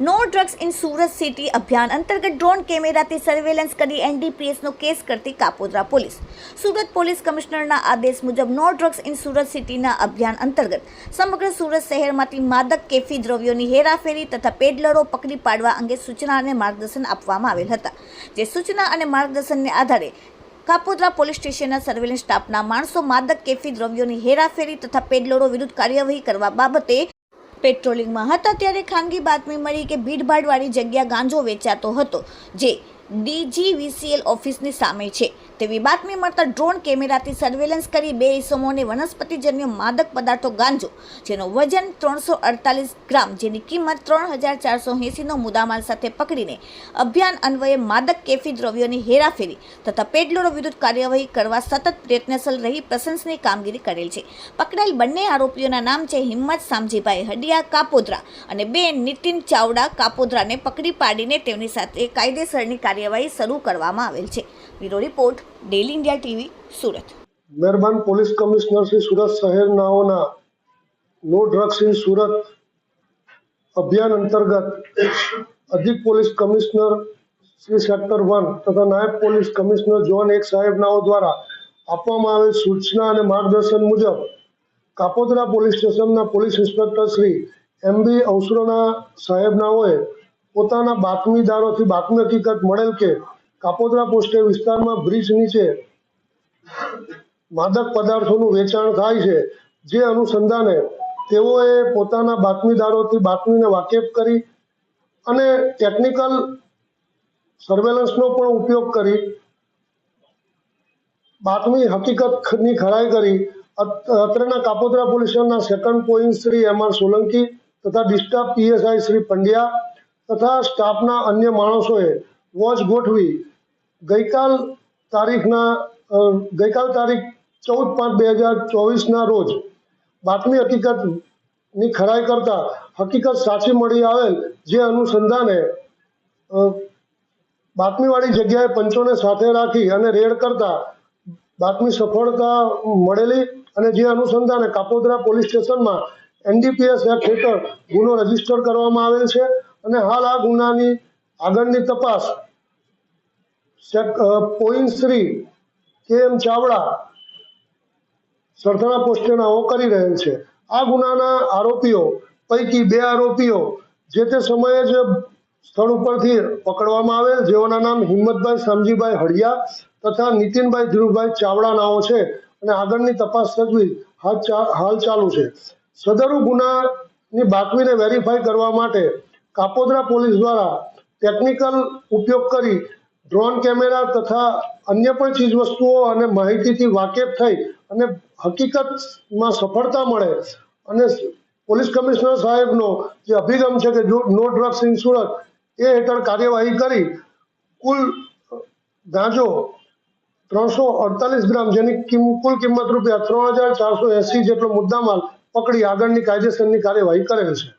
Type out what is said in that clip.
No drugs in Surat city અભિયાન અંતર્ગત drone કેમેરાથી સર્વેલન્સ કરી એનડીપીએસનો કેસ કરતી કાપોદ્રા પોલીસ સુરત પોલીસ કમિશનરના આદેશ મુજબ નો ડ્રગ્સ ઇન સુરત સિટીના અભિયાન અંતર્ગત સમગ્ર સુરત શહેરમાંથી માદક કેફી દ્રવ્યોની હેરાફેરી તથા પેડલરો પકડી પાડવા અંગે સૂચના અને માર્ગદર્શન આપવામાં આવેલ હતા જે સૂચના અને માર્ગદર્શનને આધારે કાપોદ્રા પોલીસ સ્ટેશનના સર્વેલન્સ સ્ટાફના માણસો, માદક, કેફી દ્રવ્યોની હેરાફેરી તથા પેડલરો વિરુદ્ધ કાર્યવાહી કરવા બાબતે પેટ્રોલિંગમાં હતા ત્યારે ખાનગી બાતમી મળી કે ભીડભાડવાળી જગ્યા ગાંજો વેચાતો હતો, જે ડીજીવીસીએલ ઓફિસની સામે છે. તેવી બાતમી મળતા ડ્રોન કેમેરાથી સર્વેલન્સ કરી બે ઇસમોને વનસ્પતિજન્ય માદક પદાર્થો ગાંજો, જેનો વજન ત્રણસો અડતાલીસ ગ્રામ, જેની કિંમત ત્રણ હજાર ચારસો એંસીનો મુદ્દામાલ સાથે પકડીને અભિયાન અન્વયે માદક કેફી દ્રવ્યોની હેરાફેરી તથા પેડલરો વિરુદ્ધ કાર્યવાહી કરવા સતત પ્રયત્નશીલ રહી પ્રશંસનીય કામગીરી કરેલ છે. પકડાયેલ બંને આરોપીઓના નામ છે હિંમત સામજીભાઈ હડિયા કાપોદ્રા અને બે નીતિન ચાવડા કાપોદ્રાને પકડી પાડીને તેમની સાથે કાયદેસરની કાર્યવાહી શરૂ કરવામાં આવેલ છે. Bureau report daily India TV, Surat. મહેરબાન પોલીસ કમિશનર શ્રી સુરત શહેરનાઓના નો ડ્રગ્સ ઇન સુરત અભિયાન અંતર્ગત અધિક police commissioner Shri sector one તથા નાયબ પોલીસ કમિશનર ઝોન એક સાહેબનાઓ દ્વારા આપવામાં આવેલ સૂચના અને માર્ગદર્શન મુજબ કાપોદરા પોલીસ સ્ટેશનના police inspector Shri M B અવસરોના સાહેબનાઓએ પોતાના બાતમીદારોથી બાતમી હકીકત મળેલ કે કાપોદ્રા પોસ્ટે વિસ્તારમાં બ્રિજ નીચે માદક પદાર્થોનું વેચાણ થાય છે. જે અનુસંધાને તેઓએ પોતાના બાતમીદારોથી બાતમીને વાકેફ કરી અને ટેકનિકલ સર્વેલન્સનો પણ ઉપયોગ કરી, બાતમી હકીકતની ખરાઈ કરી. અત્રેના કાપોદ્રા પોલીસના second point Shri M R Solanki તથા ડિસ્ટાફ પીએસઆઈ શ્રી પંડ્યા તથા સ્ટાફના અન્ય માણસોએ વોચ ગોઠવી ગઈકાલ તારીખના ગઈકાલ તારીખ ચૌદ પાંચ બે હજાર ચોવીસના રોજ બાતમી હકીકતની ખરાઈ કરતા હકીકત સાચી મળી આવેલ જે અનુસંધાને બાતમીવાળી જગ્યાએ પંચોને સાથે રાખી અને રેડ કરતા બાતમી સફળતા મળેલી અને જે અનુસંધાને કાપોદરા પોલીસ સ્ટેશનમાં એનડીપીએસ એક્ટ હેઠળ ગુનો રજિસ્ટર કરવામાં આવેલ છે અને હાલ આ ગુનાની આગળની તપાસ સેક- અ, પોઈન્ટ શ્રી કે એમ ચાવડા સરથાણા પોસ્ટેનાઓ કરી રહેલ છે. આ ગુનાના આરોપીઓ પૈકી બે આરોપીઓ જે તે સમયે જ સ્થળ ઉપરથી પકડવામાં આવેલ જેઓના નામ હિંમતભાઈ સમજીભાઈ હળિયા તથા નીતિનભાઈ ધીરુભાઈ ચાવડા નાઓ છે અને આગળની તપાસ તજવીજ હાલ ચાલુ છે. સદરુ ગુનાની બાતમીને વેરીફાઈ કરવા માટે કાપોદ્રા પોલીસ દ્વારા ટેકનિકલ ઉપયોગ કરી ડ્રોન કેમેરા તથા અન્ય પણ ચીજવસ્તુઓ અને માહિતીથી વાકેફ થઈ અને હકીકતમાં સફળતા મળે અને પોલીસ કમિશનર સાહેબનો જે અભિગમ છે કે નો ડ્રગ્સ ઇન સુરત એ હેઠળ કાર્યવાહી કરી, કુલ ગાંજો ત્રણસો અડતાલીસ ગ્રામ, જેની કુલ કિંમત રૂપિયા ત્રણ હજાર ચારસો એસી જેટલો મુદ્દામાલ પકડી આગળની કાયદેસરની કાર્યવાહી કરેલ છે.